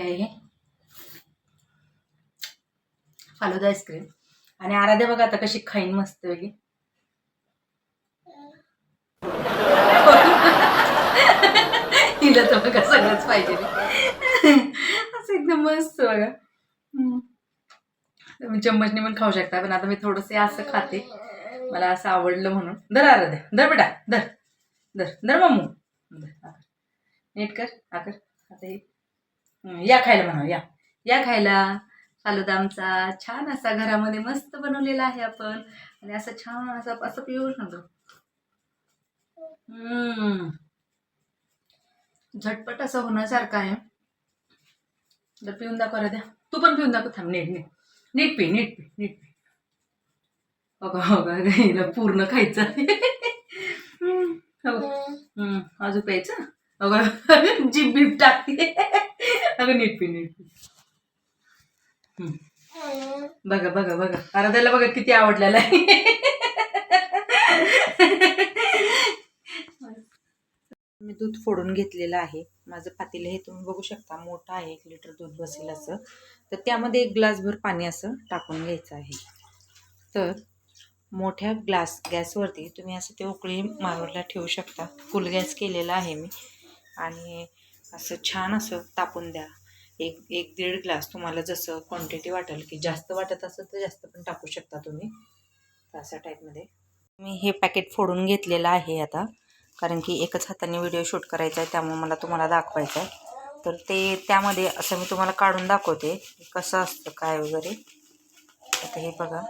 आणली आहे फालुदा आईस्क्रीम. आणि आराध्या बघा आता कशी खाईन मस्त वेगळी तिला तर बघा सगळंच पाहिजे. असं एकदम मस्त बघा. तुम्ही चम्मचने पण खाऊ शकता पण आता मी थोडंसे असं खाते. मला असं आवडलं म्हणून. दर आराध्या धर बेटा दर दर धर मामू. दर, आकर. नीट कर आकर. आता हे या खायला म्हणा या. या खायला. फालुदा आमचा छान असा घरामध्ये मस्त बनवलेला आहे आपण. आणि असं छान असं असं पिऊ हम्म. झटपट असं होण्यासारखं आहे. जर पिऊन दाखव द्या तू पण पिऊन दाखव. थांब नीट नीट. नीट पी नीट पी नीट पी. अगं अगं हिला पूर्ण खायचं आहे. हम्म, हो. हम्म, अजून प्यायचं? अगं जीभ बीप टाकते. अगं नीट पी नीट पी. बघा बघा बघा. अरे त्याला बघा किती आवडलेला आहे. मी दूध फोडून घेतलेलं आहे. माझं पातेलं हे तुम्ही बघू शकता. मोठं आहे एक लिटर दूध बसेल असं. तर त्यामध्ये एक ग्लासभर पाणी असं टाकून घ्यायचं आहे. तर मोठ्या ग्लास गॅसवरती तुम्ही असं ते उकळी मारवायला ठेवू शकता. फुल गॅस केलेला आहे मी. आणि असं छान असं तापून द्या. एक एक दीड ग्लास तुम्हाला जसं क्वांटिटी वाटेल की जास्त वाटत असेल तर जास्त पण टाकू शकता तुम्ही. अशा टाईपमध्ये मी हे पॅकेट फोडून घेतलेलं आहे आता. कारण की एकच हाताने व्हिडिओ शूट करायचा आहे त्यामुळे मला तुम्हाला दाखवायचं आहे. तर ते त्यामध्ये असं मी तुम्हाला काढून दाखवते कसं असतं काय वगैरे. आता हे बघा.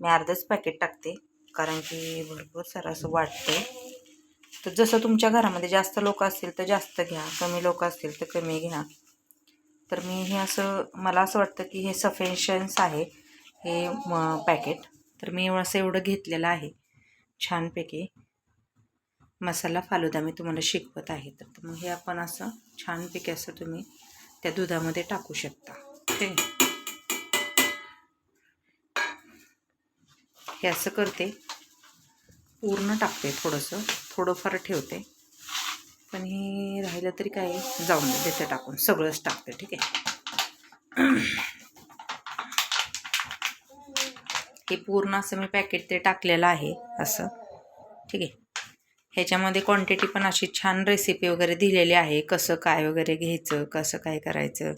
मी अर्धंच पॅकेट टाकते. कारण की भरपूर सारं असं वाटतं तर जसं तुमच्या घरामध्ये जास्त लोक असतील तर जास्त घ्या कमी लोक असतील तर कमी घ्या. तर मी हे असं मला असं वाटतं की हे सफिशियन्स आहे हे म पॅकेट तर मी असं एवढं घेतलेलं आहे छानपैकी. मसाला फालुदा मी तुम्हाला शिकवत आहे. तर मग हे आपण असं छानपैकी असं तुम्ही त्या दुधामध्ये टाकू शकता. ओके? हे असं करते. पूर्ण टाकते थोडंसं. थोडंफार ठेवते. पण हे राहिलं तरी काय जाऊन दे देते टाकून. सगळंच टाकते ठीक आहे. हे पूर्ण असं मी पॅकेट ते टाकलेलं आहे असं. ठीक आहे. ह्याच्यामध्ये क्वांटिटी पण अशी छान रेसिपी वगैरे दिलेली आहे कसं काय वगैरे घ्यायचं कसं काय करायचं.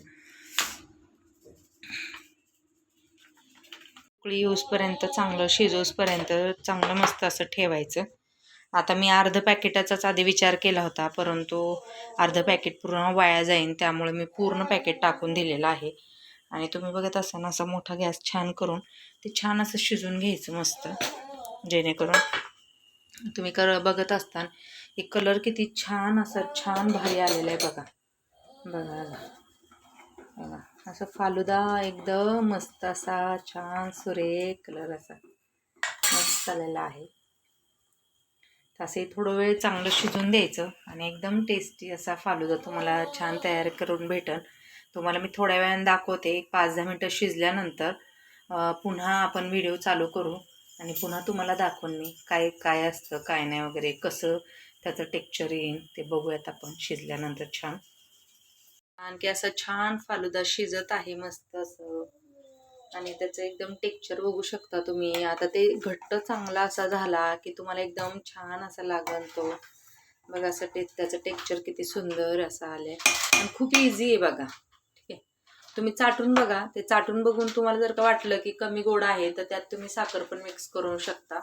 उकळी येऊसपर्यंत चांगलं शिजवूसपर्यंत चांगलं मस्त असं ठेवायचं. आता मी अर्ध पॅकेटाचाच आधी विचार केला होता परंतु अर्ध पॅकेट पूर्ण वाया जाईन त्यामुळे मी पूर्ण पॅकेट टाकून दिलेलं आहे. आणि तुम्ही बघत असताना असा मोठा गॅस छान करून ते छान असं शिजून घ्यायचं मस्त जेणेकरून तुम्ही कर बघत असताना हे कलर किती छान असं छान भारी आलेला आहे बघा. बघा बघा. बघा असं फालुदा एकदम मस्त असा छान सुरेख कलर असा मस्त आलेला आहे. तर असे थोडं वेळ चांगलं शिजून द्यायचं आणि एकदम टेस्टी असा फालुदा तुम्हाला छान तयार करून भेटेल. तुम्हाला मी थोड्या वेळाने दाखवते. एक पाच दहा मिनटं शिजल्यानंतर पुन्हा आपण व्हिडिओ चालू करू आणि पुन्हा तुम्हाला दाखवून मी काय काय असतं काय नाही वगैरे कसं त्याचं टेक्चर येईन ते बघूयात आपण शिजल्यानंतर छान. आणखी असं छान फालुदा शिजत आहे मस्त असं. आणि त्याचं एकदम टेक्चर बघू शकता तुम्ही. आता ते घट्ट चांगला असा झाला की तुम्हाला एकदम छान असा लागल तो. बघा असं ते त्याचं टेक्चर किती सुंदर असं आलं आणि खूप इझी आहे बघा. ठीक आहे? तुम्ही चाटून बघा. ते चाटून बघून तुम्हाला जर का वाटलं की कमी गोड आहे तर त्यात तुम्ही साखर पण मिक्स करू शकता.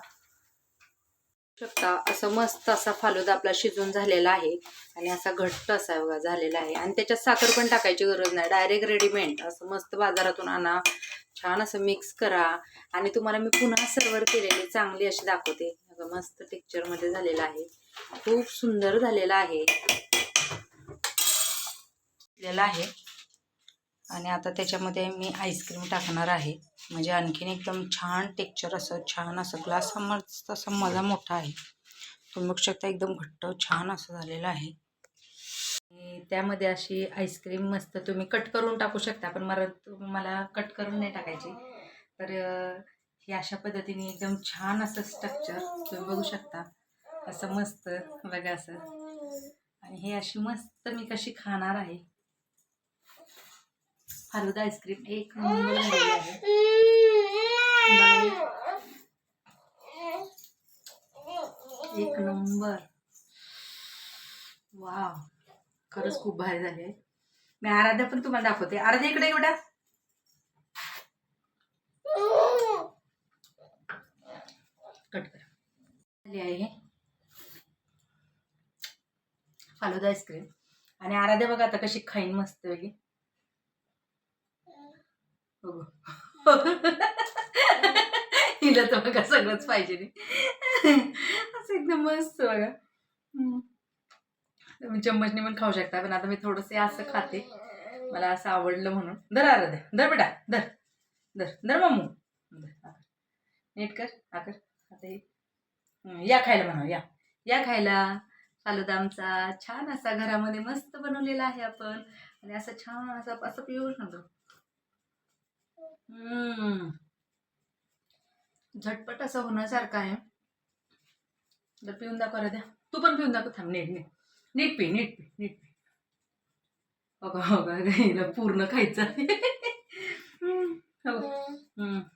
शकता. असं मस्त असा फालुदा आपला शिजून झालेला आहे. आणि असा घट्ट असा बघा झालेला आहे. आणि त्याच्यात साखर पण टाकायची गरज नाही. डायरेक्ट रेडीमेड असं मस्त बाजारातून आणा. छान असं मिक्स करा. आणि तुम्हाला मी पुन्हा सर्वर केलेली चांगली अशी दाखवते. मस्त टेक्चरमध्ये झालेलं आहे. खूप सुंदर झालेलं आहे. आहे. आणि आता त्याच्यामध्ये मी आईस्क्रीम टाकणार आहे. म्हणजे आणखीन एकदम छान टेक्चर असं छान असं ग्लास हा मस्त असा माझा मोठा आहे. तुम्ही बघू शकता एकदम घट्ट छान असं झालेलं आहे. त्यामध्ये अशी आईस्क्रीम मस्त तुम्ही कट करून टाकू शकता पण मला मला कट करून नाही टाकायची. तर हे ही अशा पद्धतीने एकदम छान असं स्ट्रक्चर तुम्ही बघू शकता. असं मस्त बघा असं. आणि हे अशी मस्त मी कशी खाणार आहे. फालुदा आईस्क्रीम एक नंबर आहे. एक नंबर. वाव. खरंच खूप भारी झाले मी आराध्या पण तुम्हाला दाखवते. आराध्या इकडे एवढा कट कर. आहे हे. Falooda ice cream. आणि आराध्या बघा आता कशी खाईन मस्त वेगळी बघू. हिला तर बघा सगळंच पाहिजे असं एकदम मस्त बघा. तुम्ही चम्मचने पण खाऊ शकता पण आता मी थोडंसे असं खाते. मला असं आवडलं म्हणून. दर आराध्या धर बेटा दर दर दर मामू. दर, नीट कर आकर आता हे या खायला म्हणा या. या खायला. फालुदा आमचा छान असा घरामध्ये मस्त बनवलेला आहे आपण. आणि असं छान असं असं पिऊ शकतो झटपट असं होण्यासारखं आहे. तर पिऊन दाखवा द्या तू पण पिऊन दाखव. थांब नीट नीट. नीट पी नीट पी नीट पी अगं अगं हिला पूर्ण खायचं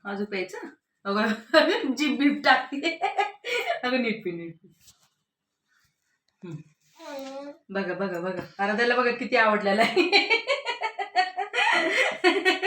अजून प्यायचं? अगं जीप बीप टाकते. अगं नीट पी नीट पी बघा बघा बघा. अरे त्याला बघा किती आवडलेला आहे.